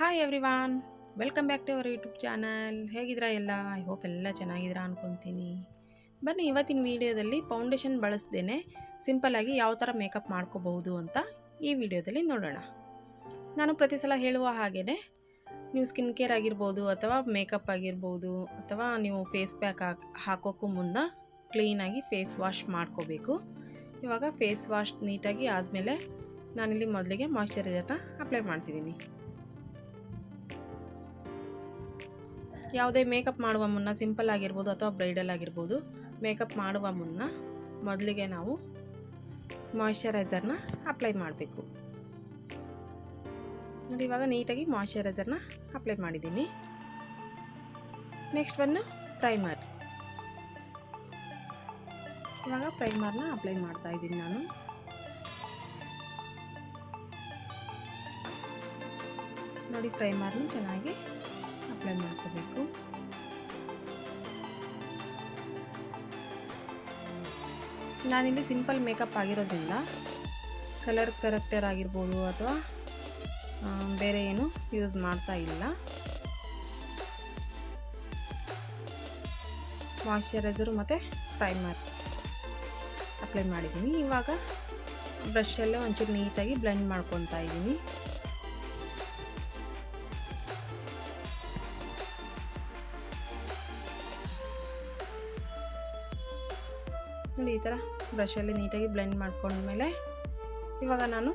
Hi everyone welcome back to our YouTube channel ಹೇಗಿದ್ದೀರಾ ಎಲ್ಲ? I hope ಎಲ್ಲ ಚೆನ್ನಾಗಿದ್ದೀರಾ ಅನ್ಕೊತೀನಿ. ಬನ್ನಿ, ಇವತ್ತಿನ ವಿಡಿಯೋದಲ್ಲಿ ಫೌಂಡೇಶನ್ ಬಳಸ್ದೇನೆ ಸಿಂಪಲ್ಲಾಗಿ ಯಾವ ಥರ ಮೇಕಪ್ ಮಾಡ್ಕೋಬಹುದು ಅಂತ ಈ ವಿಡಿಯೋದಲ್ಲಿ ನೋಡೋಣ. ನಾನು ಪ್ರತಿ ಸಲ ಹೇಳುವ ಹಾಗೆಯೇ ನೀವು ಸ್ಕಿನ್ ಕೇರ್ ಆಗಿರ್ಬೋದು ಅಥವಾ ಮೇಕಪ್ ಆಗಿರ್ಬೋದು ಅಥವಾ ನೀವು ಫೇಸ್ ಪ್ಯಾಕ್ ಹಾಕ್ ಹಾಕೋಕ್ಕೂ ಮುನ್ನ ಕ್ಲೀನಾಗಿ ಫೇಸ್ ವಾಶ್ ಮಾಡ್ಕೋಬೇಕು. ಇವಾಗ ಫೇಸ್ ವಾಶ್ ನೀಟಾಗಿ ಆದಮೇಲೆ ನಾನಿಲ್ಲಿ ಮೊದಲಿಗೆ ಮಾಯಶ್ಚರೈಸರ್ನ ಅಪ್ಲೈ ಮಾಡ್ತಿದ್ದೀನಿ. ಯಾವುದೇ ಮೇಕಪ್ ಮಾಡುವ ಮುನ್ನ ಸಿಂಪಲ್ ಆಗಿರ್ಬೋದು ಅಥವಾ ಬ್ರೈಡಲ್ ಆಗಿರ್ಬೋದು, ಮೇಕಪ್ ಮಾಡುವ ಮುನ್ನ ಮೊದಲಿಗೆ ನಾವು ಮಾಯಿಶ್ಚರೈಸರ್ನ ಅಪ್ಲೈ ಮಾಡಬೇಕು. ನೋಡಿ, ಇವಾಗ ನೀಟಾಗಿ ಮಾಯ್ಶ್ಚರೈಸರ್ನ ಅಪ್ಲೈ ಮಾಡಿದ್ದೀನಿ. ನೆಕ್ಸ್ಟ್ ಒಂದು ಪ್ರೈಮರ್. ಇವಾಗ ಪ್ರೈಮರ್ನ ಅಪ್ಲೈ ಮಾಡ್ತಾ ಇದ್ದೀನಿ ನಾನು. ನೋಡಿ, ಪ್ರೈಮರ್ನ ಚೆನ್ನಾಗಿ ಅಪ್ಲೈ ಮಾಡ್ಕೋಬೇಕು. ನಾನಿಲ್ಲಿ ಸಿಂಪಲ್ ಮೇಕಪ್ ಆಗಿರೋದ್ರಿಂದ ಕಲರ್ ಕರೆಕ್ಟರ್ ಆಗಿರ್ಬೋದು ಅಥವಾ ಬೇರೆ ಏನು ಯೂಸ್ ಮಾಡ್ತಾ ಇಲ್ಲ. ಮಾಯಶ್ಚರೈಸರು ಮತ್ತು ಪ್ರೈಮರ್ ಅಪ್ಲೈ ಮಾಡಿದ್ದೀನಿ. ಇವಾಗ ಬ್ರಷಲ್ಲೇ ಒಂಚೂರು ನೀಟಾಗಿ ಬ್ಲೆಂಡ್ ಮಾಡ್ಕೊತಾ ಇದ್ದೀನಿ. ನೋಡಿ ಈ ಥರ ಬ್ರಷಲ್ಲಿ ನೀಟಾಗಿ ಬ್ಲೆಂಡ್ ಮಾಡ್ಕೊಂಡ್ಮೇಲೆ ಇವಾಗ ನಾನು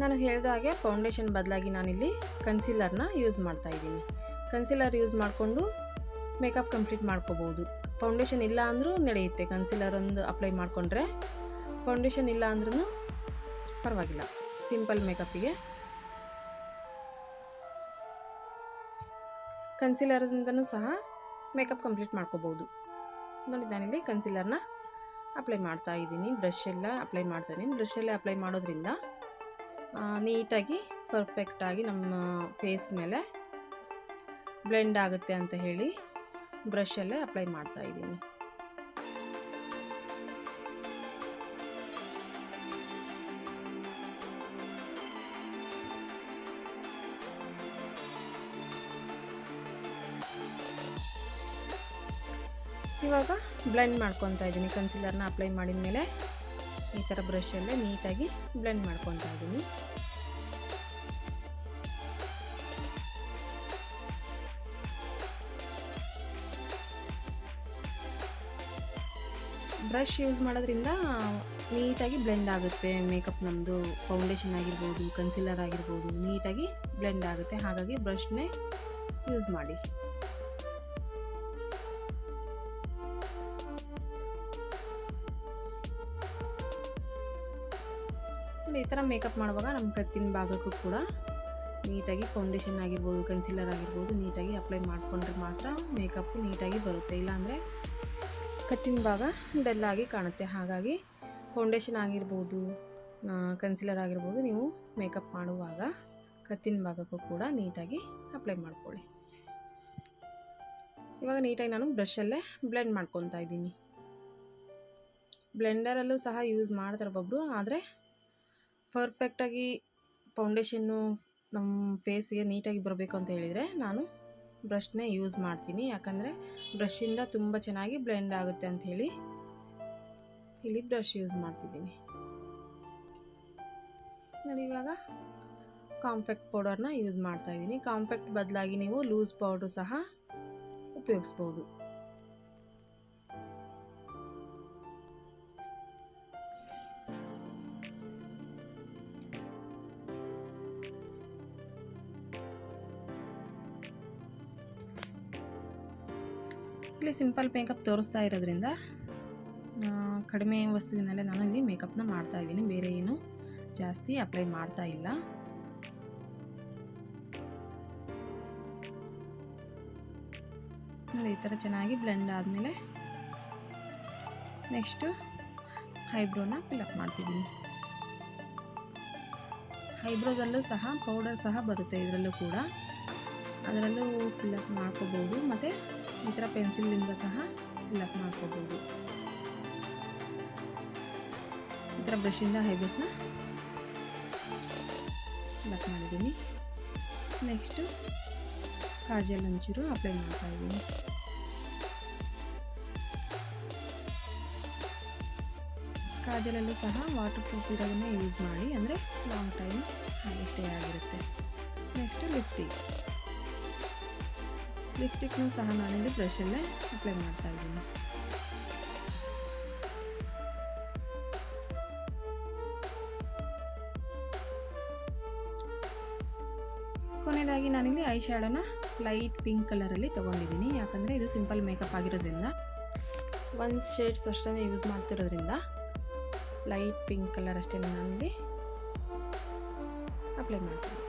ನಾನು ಹೇಳಿದ ಹಾಗೆ ಫೌಂಡೇಶನ್ ಬದಲಾಗಿ ನಾನಿಲ್ಲಿ ಕನ್ಸಿಲರ್ನ ಯೂಸ್ ಮಾಡ್ತಾ ಇದ್ದೀನಿ. ಕನ್ಸಿಲರ್ ಯೂಸ್ ಮಾಡಿಕೊಂಡು ಮೇಕಪ್ ಕಂಪ್ಲೀಟ್ ಮಾಡ್ಕೋಬೋದು. ಫೌಂಡೇಶನ್ ಇಲ್ಲ ಅಂದರೂ ನಡೆಯುತ್ತೆ. ಕನ್ಸಿಲರ್ ಒಂದು ಅಪ್ಲೈ ಮಾಡಿಕೊಂಡ್ರೆ ಫೌಂಡೇಶನ್ ಇಲ್ಲ ಅಂದ್ರೂ ಪರವಾಗಿಲ್ಲ. ಸಿಂಪಲ್ ಮೇಕಪ್ಪಿಗೆ. ಕನ್ಸಿಲರಿಂದನೂ ಸಹ ಮೇಕಪ್ ಕಂಪ್ಲೀಟ್ ಮಾಡ್ಕೋಬೋದು. ನೋಡಿ ನಾನಿಲ್ಲಿ ಕನ್ಸಿಲರ್ನ ಅಪ್ಲೈ ಮಾಡ್ತಾ ಇದ್ದೀನಿ. ಬ್ರಷ್ ಎಲ್ಲ ಅಪ್ಲೈ ಮಾಡ್ತಾ ಇದ್ದೀನಿ. ಬ್ರಷಲ್ಲೇ ಅಪ್ಲೈ ಮಾಡೋದ್ರಿಂದ ನೀಟಾಗಿ ಪರ್ಫೆಕ್ಟಾಗಿ ನಮ್ಮ ಫೇಸ್ ಮೇಲೆ ಬ್ಲೆಂಡ್ ಆಗುತ್ತೆ ಅಂತ ಹೇಳಿ ಬ್ರಷಲ್ಲೇ ಅಪ್ಲೈ ಮಾಡ್ತಾ ಇದ್ದೀನಿ. ಇವಾಗ ಬ್ಲೆಂಡ್ ಮಾಡ್ಕೊತಾ ಇದ್ದೀನಿ. ಕನ್ಸಿಲರ್ನ ಅಪ್ಲೈ ಮಾಡಿದ ಮೇಲೆ ಈ ಥರ ಬ್ರಷಲ್ಲೇ ನೀಟಾಗಿ ಬ್ಲೆಂಡ್ ಮಾಡ್ಕೊತಾ ಇದ್ದೀನಿ. ಬ್ರಷ್ ಯೂಸ್ ಮಾಡೋದ್ರಿಂದ ನೀಟಾಗಿ ಬ್ಲೆಂಡ್ ಆಗುತ್ತೆ. ಮೇಕಪ್ ನಮ್ಮದು ಫೌಂಡೇಶನ್ ಆಗಿರ್ಬೋದು ಕನ್ಸಿಲರ್ ಆಗಿರ್ಬೋದು, ನೀಟಾಗಿ ಬ್ಲೆಂಡ್ ಆಗುತ್ತೆ. ಹಾಗಾಗಿ ಬ್ರಷ್ನೇ ಯೂಸ್ ಮಾಡಿ. ಈ ಥರ ಮೇಕಪ್ ಮಾಡುವಾಗ ನಮ್ಮ ಕತ್ತಿನ ಭಾಗಕ್ಕೂ ಕೂಡ ನೀಟಾಗಿ ಫೌಂಡೇಶನ್ ಆಗಿರ್ಬೋದು ಕನ್ಸಿಲರ್ ಆಗಿರ್ಬೋದು ನೀಟಾಗಿ ಅಪ್ಲೈ ಮಾಡಿಕೊಂಡ್ರೆ ಮಾತ್ರ ಮೇಕಪ್ಪು ನೀಟಾಗಿ ಬರುತ್ತೆ. ಇಲ್ಲಾಂದರೆ ಕತ್ತಿನ ಭಾಗ ಡಲ್ಲಾಗಿ ಕಾಣುತ್ತೆ. ಹಾಗಾಗಿ ಫೌಂಡೇಶನ್ ಆಗಿರ್ಬೋದು ಕನ್ಸಿಲರ್ ಆಗಿರ್ಬೋದು ನೀವು ಮೇಕಪ್ ಮಾಡುವಾಗ ಕತ್ತಿನ ಭಾಗಕ್ಕೂ ಕೂಡ ನೀಟಾಗಿ ಅಪ್ಲೈ ಮಾಡ್ಕೊಳ್ಳಿ. ಇವಾಗ ನೀಟಾಗಿ ನಾನು ಬ್ರಷಲ್ಲೇ ಬ್ಲೆಂಡ್ ಮಾಡ್ಕೊತಾ ಇದ್ದೀನಿ. ಬ್ಲೆಂಡರಲ್ಲೂ ಸಹ ಯೂಸ್ ಮಾಡ್ತಾರೆ ಒಬ್ಬೊಬ್ಬರು ಆದರೆ ಪರ್ಫೆಕ್ಟಾಗಿ ಫೌಂಡೇಶನ್ನು ನಮ್ಮ ಫೇಸ್ಗೆ ನೀಟಾಗಿ ಬರಬೇಕು ಅಂತ ಹೇಳಿದರೆ ನಾನು ಬ್ರಷ್ನೇ ಯೂಸ್ ಮಾಡ್ತೀನಿ. ಯಾಕಂದರೆ ಬ್ರಷಿಂದ ತುಂಬ ಚೆನ್ನಾಗಿ ಬ್ಲೆಂಡ್ ಆಗುತ್ತೆ ಅಂತ ಹೇಳಿ ಇಲ್ಲಿ ಬ್ರಷ್ ಯೂಸ್ ಮಾಡ್ತಿದ್ದೀನಿ. ನೋಡಿ, ಇವಾಗ ಕಾಂಫೆಕ್ಟ್ ಪೌಡರ್ನ ಯೂಸ್ ಮಾಡ್ತಾ ಕಾಂಪ್ಯಾಕ್ಟ್ ಬದಲಾಗಿ ನೀವು ಲೂಸ್ ಪೌಡ್ರು ಸಹ ಉಪಯೋಗಿಸ್ಬೋದು. ಇಲ್ಲಿ ಸಿಂಪಲ್ ಮೇಕಪ್ ತೋರಿಸ್ತಾ ಇರೋದ್ರಿಂದ ಕಡಿಮೆ ವಸ್ತುವಿನಲ್ಲೇ ನಾನು ಇಲ್ಲಿ ಮೇಕಪ್ನ ಮಾಡ್ತಾ ಇದ್ದೀನಿ. ಬೇರೆ ಏನು ಜಾಸ್ತಿ ಅಪ್ಲೈ ಮಾಡ್ತಾ ಇಲ್ಲ. ಈ ಥರ ಚೆನ್ನಾಗಿ ಬ್ಲೆಂಡ್ ಆದಮೇಲೆ ನೆಕ್ಸ್ಟು ಹೈಬ್ರೋನ ಫಿಲಪ್ ಮಾಡ್ತಿದ್ದೀನಿ. ಹೈಬ್ರೋದಲ್ಲೂ ಸಹ ಪೌಡರ್ ಸಹ ಬರುತ್ತೆ ಇದರಲ್ಲೂ ಕೂಡ. ಅದರಲ್ಲೂ ಫಿಲಪ್ ಮಾಡ್ಕೋಬೋದು. ಮತ್ತು ಈ ಥರ ಪೆನ್ಸಿಲಿಂದ ಸಹ ಫಿಲ್ಲಪ್ ಮಾಡ್ಕೋಬೋದು. ಈ ಥರ ಬ್ರಷಿಂದ ಹೈಬಸ್ನ ಫಿಲ್ಲಪ್ ಮಾಡಿದ್ದೀನಿ. ನೆಕ್ಸ್ಟು ಕಾಜಲ್ ಒಂಚೂರು ಅಪ್ಲೈ ಮಾಡ್ತಾ ಇದ್ದೀನಿ. ಕಾಜಲಲ್ಲೂ ಸಹ ವಾಟರ್ ಪ್ರೂಫ್ ಇರೋದನ್ನೇ ಯೂಸ್ ಮಾಡಿ, ಅಂದರೆ ಲಾಂಗ್ ಟೈಮ್ ಹಾಗೆ ಸ್ಟೇ ಆಗಿರುತ್ತೆ. Next lipstick. ಲಿಪ್ಸ್ಟಿಕ್ನು ಸಹ ನಾನಿಲ್ಲಿ ಬ್ರಷಲ್ಲೇ ಅಪ್ಲೈ ಮಾಡ್ತಾ ಇದ್ದೀನಿ. ಕೊನೆಯದಾಗಿ ನಾನಿಲ್ಲಿ ಐ ಶ್ಯಾಡೋನ ಲೈಟ್ ಪಿಂಕ್ ಕಲರಲ್ಲಿ ತೊಗೊಂಡಿದ್ದೀನಿ. ಯಾಕಂದರೆ ಇದು ಸಿಂಪಲ್ ಮೇಕಪ್ ಆಗಿರೋದ್ರಿಂದ ಒನ್ ಶೇಡ್ಸ್ ಅಷ್ಟೇ ಯೂಸ್ ಮಾಡ್ತಿರೋದ್ರಿಂದ ಲೈಟ್ ಪಿಂಕ್ ಕಲರ್ ಅಷ್ಟೇ ನಾನಿಲ್ಲಿ ಅಪ್ಲೈ ಮಾಡ್ತೀನಿ.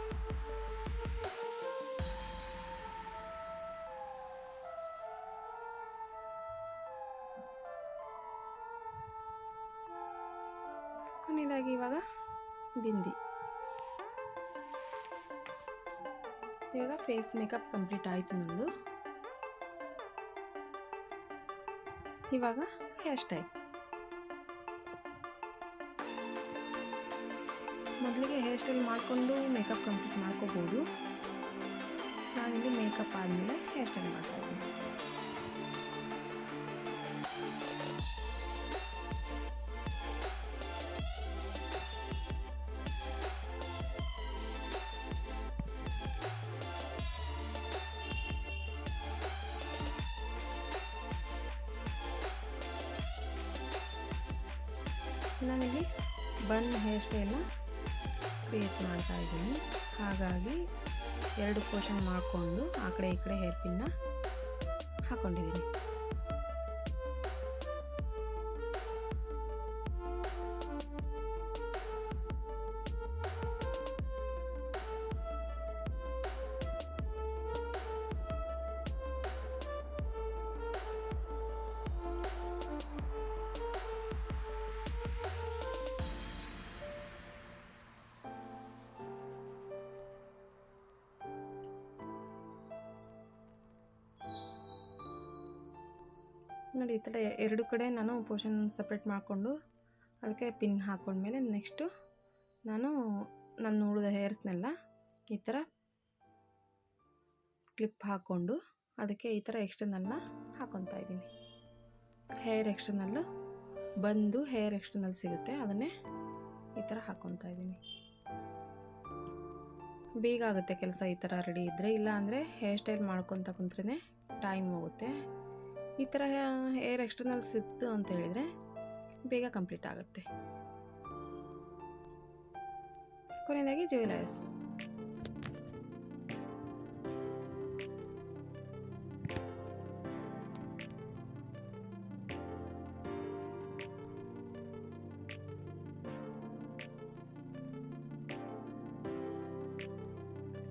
ಕೊನೆಯದಾಗಿ ಇವಾಗ ಬಿಂದಿ. ಇವಾಗ ಫೇಸ್ ಮೇಕಪ್ ಕಂಪ್ಲೀಟ್ ಆಯಿತು ನಮ್ಮದು ಇವಾಗ ಹೇರ್ ಸ್ಟೈಲ್ ಮೊದಲಿಗೆ ಹೇರ್ ಸ್ಟೈಲ್ ಮಾಡಿಕೊಂಡು ಮೇಕಪ್ ಕಂಪ್ಲೀಟ್ ಮಾಡ್ಕೋಬೋದು. ನಾನಿಲ್ಲಿ ಮೇಕಪ್ ಆದಮೇಲೆ ಹೇರ್ ಸ್ಟೈಲ್ ಮಾಡ್ತಾ ನಾನಿಲ್ಲಿ ಬನ್ ಹೇರ್ ಸ್ಟೈಲ್ನ ಕ್ರಿಯೇಟ್ ಮಾಡ್ತಾ ಇದ್ದೀನಿ. ಹಾಗಾಗಿ ಎರಡು ಪೋರ್ಷನ್ ಮಾಡಿಕೊಂಡು ಆ ಕಡೆ ಈ ಕಡೆ ಹೇರ್ ಪಿನ್ನ ಹಾಕ್ಕೊಂಡಿದ್ದೀನಿ ನೋಡಿ, ಈ ಥರ ಎರಡು ಕಡೆ ನಾನು ಪೋರ್ಷನ್ ಸಪ್ರೇಟ್ ಮಾಡಿಕೊಂಡು ಅದಕ್ಕೆ ಪಿನ್ ಹಾಕ್ಕೊಂಡ್ಮೇಲೆ ನೆಕ್ಸ್ಟು ನಾನು ನನ್ನ ಉಳಿದ ಹೇರ್ಸ್ನೆಲ್ಲ ಈ ಥರ ಕ್ಲಿಪ್ ಹಾಕ್ಕೊಂಡು ಅದಕ್ಕೆ ಈ ಥರ ಎಕ್ಸ್ಟರ್ನಲ್ನ ಹಾಕ್ಕೊತಾ ಇದ್ದೀನಿ. ಹೇರ್ ಎಕ್ಸ್ಟರ್ನಲ್ಲು ಬಂದು ಹೇರ್ ಎಕ್ಸ್ಟರ್ನಲ್ ಸಿಗುತ್ತೆ, ಅದನ್ನೇ ಈ ಥರ ಹಾಕ್ಕೊತಾ ಇದ್ದೀನಿ. ಬೇಗ ಆಗುತ್ತೆ ಕೆಲಸ ಈ ಥರ ರೆಡಿ ಇದ್ದರೆ ಇಲ್ಲ ಅಂದರೆ ಹೇರ್ ಸ್ಟೈಲ್ ಮಾಡ್ಕೊತ ಕುಂತ್ರೇ ಟೈಮ್ ಹೋಗುತ್ತೆ. ಈ ಥರ ಹೇರ್ ಎಕ್ಸ್ಟರ್ನಲ್ ಸಿಕ್ತು ಅಂತ ಹೇಳಿದರೆ ಬೇಗ ಕಂಪ್ಲೀಟ್ ಆಗುತ್ತೆ. ಕೊನೆಯದಾಗಿ ಜ್ಯುವೆಲರ್ಸ್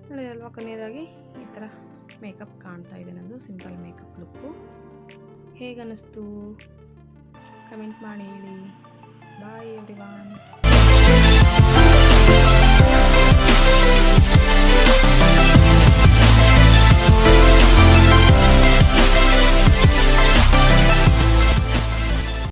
ನೋಡಿ ಅಲ್ವಾ ಕೊನೆಯದಾಗಿ ಈ ಥರ ಮೇಕಪ್ ಕಾಣ್ತಾ ಇದೆ ನಂದು ಸಿಂಪಲ್ ಮೇಕಪ್ ಲುಕ್ಕು ಹೇಗನ್ನಿಸ್ತು? ಕಮೆಂಟ್ ಮಾಡಿ ಹೇಳಿ. ಬಾಯ್ ಎವ್ರಿ